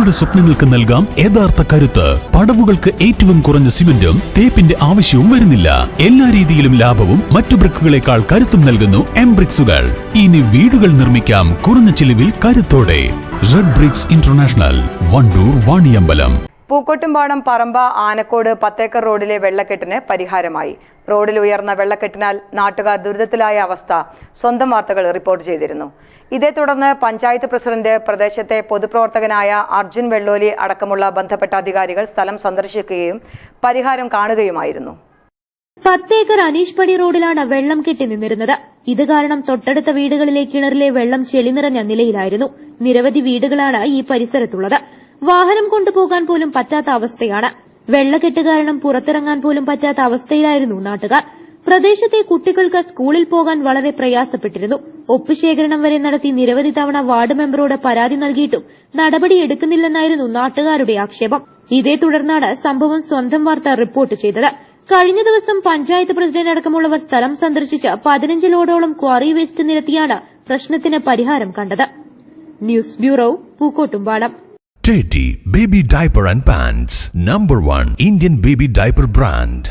നിങ്ങളുടെ സ്വപ്നങ്ങൾക്ക് നൽകാം യഥാർത്ഥ കരുത്ത്. പടവുകൾക്ക് ഏറ്റവും കുറഞ്ഞ സിമന്റും തേപ്പിന്റെ ആവശ്യവും വരുന്നില്ല. എല്ലാ രീതിയിലും ലാഭവും മറ്റു ബ്രിക്കുകളെക്കാൾ കരുത്തും നൽകുന്നു എം ബ്രിക്സുകൾ ഇനി വീടുകൾ നിർമ്മിക്കാം കുറഞ്ഞ ചിലവിൽ കരുത്തോടെ. Red bricks international Wandoor Vaniyambalam. Pookkottumpadam Paramba Anakkode Pathekkar റോഡിലെ വെള്ളക്കെട്ടിന് പരിഹാരമായി. റോഡിൽ ഉയർന്ന വെള്ളക്കെട്ടിനാൽ നാട്ടുകാർ ദുരിതത്തിലായ അവസ്ഥ സ്വന്തം വാർത്തകൾ റിപ്പോർട്ട് ചെയ്തിരുന്നു. ഇതേ തുടർന്ന് പഞ്ചായത്ത് പ്രസിഡന്റ് പ്രദേശത്തെ പൊതുപ്രവർത്തകനായ അർജുൻ വെള്ളോലി അടക്കമുള്ള ബന്ധപ്പെട്ട അധികാരികൾ സ്ഥലം സന്ദർശിക്കുകയും പരിഹാരം കാണുകയുമായിരുന്നു. പത്തേക്കർ അനീഷ് പടി റോഡിലാണ് വെള്ളം കെട്ടി നിന്നിരുന്നത്. ഇത് കാരണം തൊട്ടടുത്ത വീടുകളിലെ കിണറിലെ വെള്ളം ചെളി നിറഞ്ഞ നിലയിലായിരുന്നു. നിരവധി വീടുകളാണ് ഈ പരിസരത്തുള്ളത്. വാഹനം കൊണ്ടുപോകാൻ പോലും പറ്റാത്ത അവസ്ഥയാണ്. വെള്ളക്കെട്ട് കാരണം പുറത്തിറങ്ങാൻ പോലും പറ്റാത്ത അവസ്ഥയിലായിരുന്നു നാട്ടുകാർ. പ്രദേശത്തെ കുട്ടികൾക്ക് സ്കൂളിൽ പോകാൻ വളരെ പ്രയാസപ്പെട്ടിരുന്നു. ഒപ്പുശേഖരണം വരെ നടത്തി നിരവധി തവണ വാർഡ് മെമ്പറോട് പരാതി നൽകിയിട്ടും നടപടിയെടുക്കുന്നില്ലെന്നായിരുന്നു നാട്ടുകാരുടെ ആക്ഷേപം. ഇതേ തുടർന്നാണ് സംഭവം സ്വന്തം വാർത്ത റിപ്പോർട്ട് ചെയ്തത്. കഴിഞ്ഞ ദിവസം പഞ്ചായത്ത് പ്രസിഡന്റ് അടക്കമുള്ളവർ സ്ഥലം സന്ദർശിച്ച് പതിനഞ്ച് ലോഡോളം ക്വാറി വേസ്റ്റ് നിരത്തിയാണ് പ്രശ്നത്തിന് പരിഹാരം കണ്ടത്. News bureau Pookkottumpadam JT Baby Diaper and Pants, number one Indian baby diaper brand.